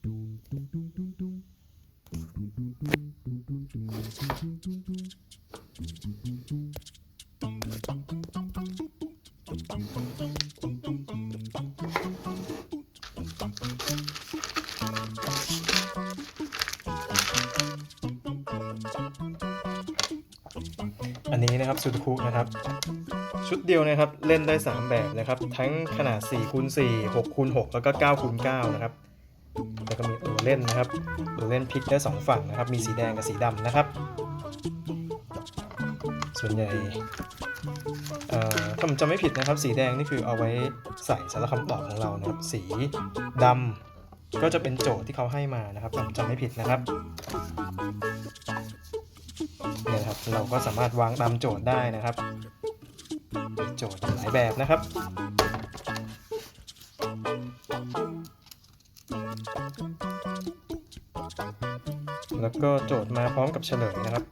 อันนี้นะครับสุดคุนะครับ ชุดเดียวนะครับเล่นได้ 3 แบบนะครับ ทั้งขนาด4คูณ4 6คูณ6แล้วก็9คูณ9นะครับ แล้วก็มีตัวเล่นนะครับตัวเล่นพลิกได้2ฝั่งนะครับ มีสีแดงกับสีดำนะครับ ส่วนใหญ่ถ้าผมจำไม่ผิดนะครับ สีแดงนี่คือเอาไว้ใส่สารคำตอบของเรานะครับ สีดำก็จะเป็นโจทย์ที่เขาให้มานะครับผมจำไม่ผิดนะครับเนี่ยครับเราก็สามารถวางตามโจทย์ได้นะครับ โจทย์หลายแบบนะครับ แล้วก็โจทย์มาพร้อมกับเฉลยนะครับ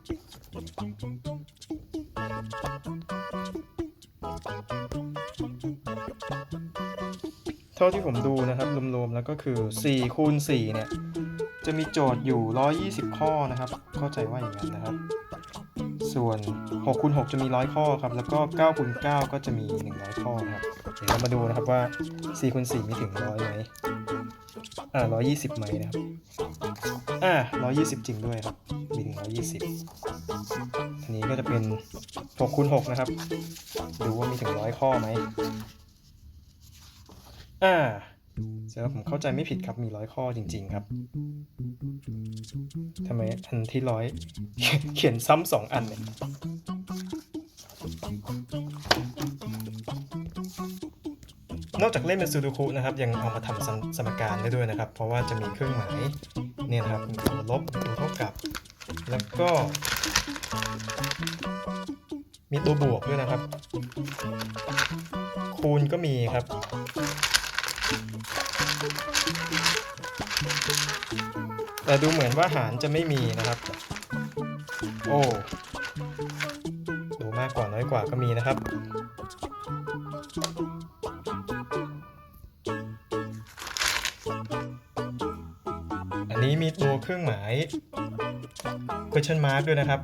เท่าที่ผมดูนะครับรวมๆแล้วก็คือ4คูณ4เนี่ย จะมีโจทย์อยู่ 120 ข้อนะครับ เข้าใจว่าอย่างนั้นนะครับ ส่วน6คูณ6จะมี 100 ข้อครับ แล้วก็9คูณ9ก็จะมี 100 ข้อนะครับ เดี๋ยวเรามาดูนะครับว่า4คูณ4มีถึง 100 ไหม อ่า 120 ไหมนะครับ อ่า120 จริงด้วยครับมีถึง120 อันนี้ก็จะเป็น6คูณ6นะครับ ดูว่ามีถึง100ข้อไหมอ่าแสดงว่าผมเข้าใจไม่ผิดครับมีร้อยข้อจริง ๆ ครับทำไมอันที่ร้อยเขียนซ้ำสองอันเนี่ย นอกจากเล่นเป็นซูดูคุนะครับ ยังเอามาทำสมสมการได้ด้วยนะครับ เพราะว่าจะมีเครื่องหมายเนี่ยนะครับมีตัวลบตัวเท่ากับ แล้วก็มีตัวบวกด้วยนะครับ คูณก็มีครับ แต่ดูเหมือนว่าหารจะไม่มีนะครับ โอ้ดูมากกว่าน้อยกว่าก็มีนะครับ อันนี้มีตัวเครื่องหมาย question mark ด้วยนะครับ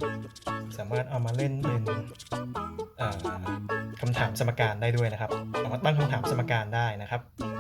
สามารถเอามาเล่นเป็นคำถามสมการได้ด้วยนะครับ เอามาตั้งคำถามสมการได้นะครับ